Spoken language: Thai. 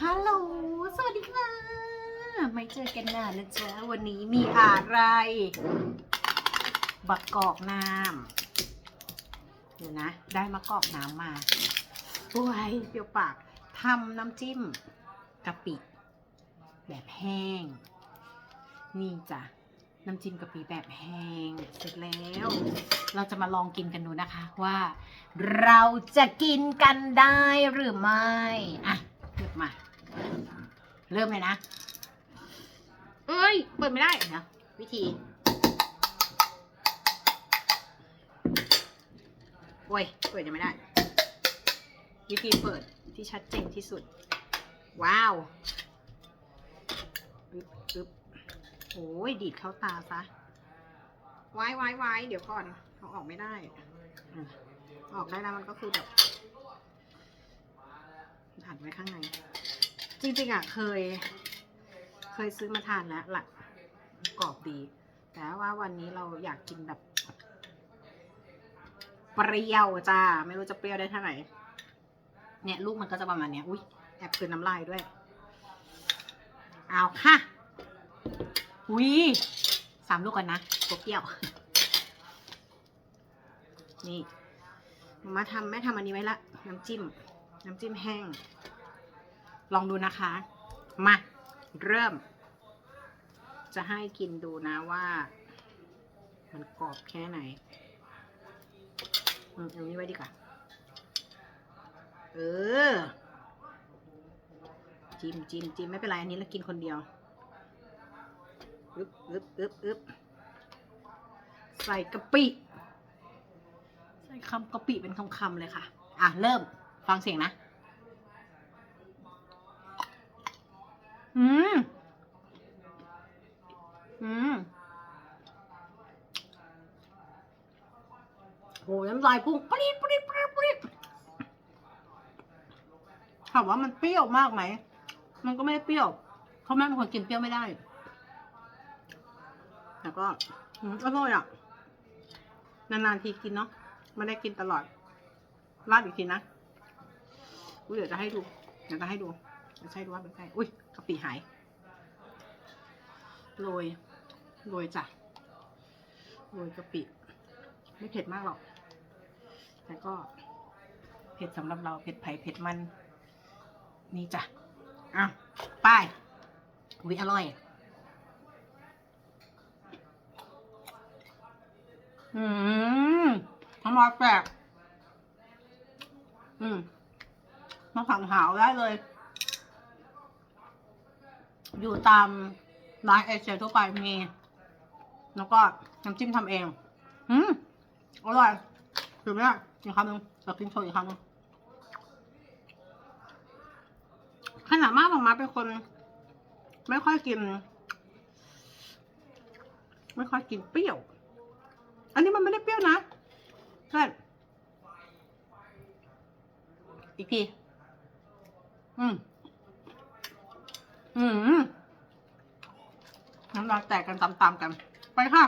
ฮัลโหล สวัสดีค่ะ ไม่เจอกันนานนะจ๊ะ วันนี้มีอะไร บักกอกน้ำเดี๋ยวนะ ได้มะกอกน้ำมาโอ้ยเปรี้ยวปากทำน้ำจิ้มกะปิ แบบแห้ง นี่จ้ะ น้ำจิ้มกะปิแบบแห้งเสร็จแล้ว เราจะมาลองกินกันดูนะคะว่า เราจะกินกันได้หรือไม่ อะเริ่มมา เริ่มเลยนะ เอ้ย เปิดไม่ได้นะวิธี โอ้ย เปิดยังไม่ได้ วิธีเปิดที่ชัดเจนที่สุด ว้าวอึ๊บอึ๊บ โอ้ยดีดเข้าตาซะไว้ไว้ไว้เดี๋ยวก่อนเอาออกไม่ได้อออกได้แล้วมันก็คือแบบอัดไว้ข้างใน จริงๆอะเคย เคยซื้อมาทานแล้วละกรอบดี แต่ว่าวันนี้เราอยากกินแบบ เปรี้ยวจ้า ไม่รู้จะเปรี้ยวได้เท่าไหร่เนี่ย ลูกมันก็จะประมาณเนี้ยอุ้ยแอบคืนน้ำลายด้วย เอาค่ะ อุ้ยสามลูกกันนะตัวเปรี้ยว นี่มาทำแม่ทำอันนี้ไว้ละ น้ำจิ้ม น้ำจิ้มแห้ง ลองดูนะคะ มา เริ่ม จะให้กินดูนะว่า มันกรอบแค่ไหนอืมเอานี้ไว้ดีกว่า เออ จิ้มจิ้มจิ้มไม่เป็นไร อันนี้เรากินคนเดียว อึบอึบอึบอึบใส่กะปิ ใส่คำกะปิเป็นคำๆเลยค่ะ อะ เริ่ม ฟังเสียงนะ อืม อืมโหน้ำลายพุ่งปรี๊ดปรี๊ดปรี๊ดปรี๊ดถามว่ามันเปรี้ยวมากไหม มันก็ไม่ได้เปรี้ยว เพราะแม่เป็นคนกินเปรี้ยวไม่ได้ แต่ก็อร่อยอะ นานๆทีกินเนาะไม่ได้กินตลอดราดอีกทีนะอุ้ยเดี๋ยวจะให้ดู เดี๋ยวจะให้ดูเดี๋ยวจะให้ดูว่าเป็นไงอุ้ยกะปิหายโรยโรยจ้ะโรยกะปิ ไม่เผ็ดมากหรอก แต่ก็เผ็ดสำหรับเราเผ็ดไผ่เผ็ดมัน นี่จ้ะอะไป้ายวิอร่อย อืมทำลายแปลกอืมมาสั่งหาวได้เลย อยู่ตามร้านเอเชียทั่วไปมี แล้วก็น้ำจิ้มทำเอง อืมอร่อยถึงแล้อีกคำหนึ่งเรากินโชว์อีกคำหนึ่งขนาดมากออกมาเป็นคน ไม่ค่อยกิน ไม่ค่อยกินเปรี้ยว อันนี้มันไม่ได้เปรี้ยวนะเพื่อนอีกทีอืม อืมน้ำลายแตกกันตามๆกัน ไปค่ะ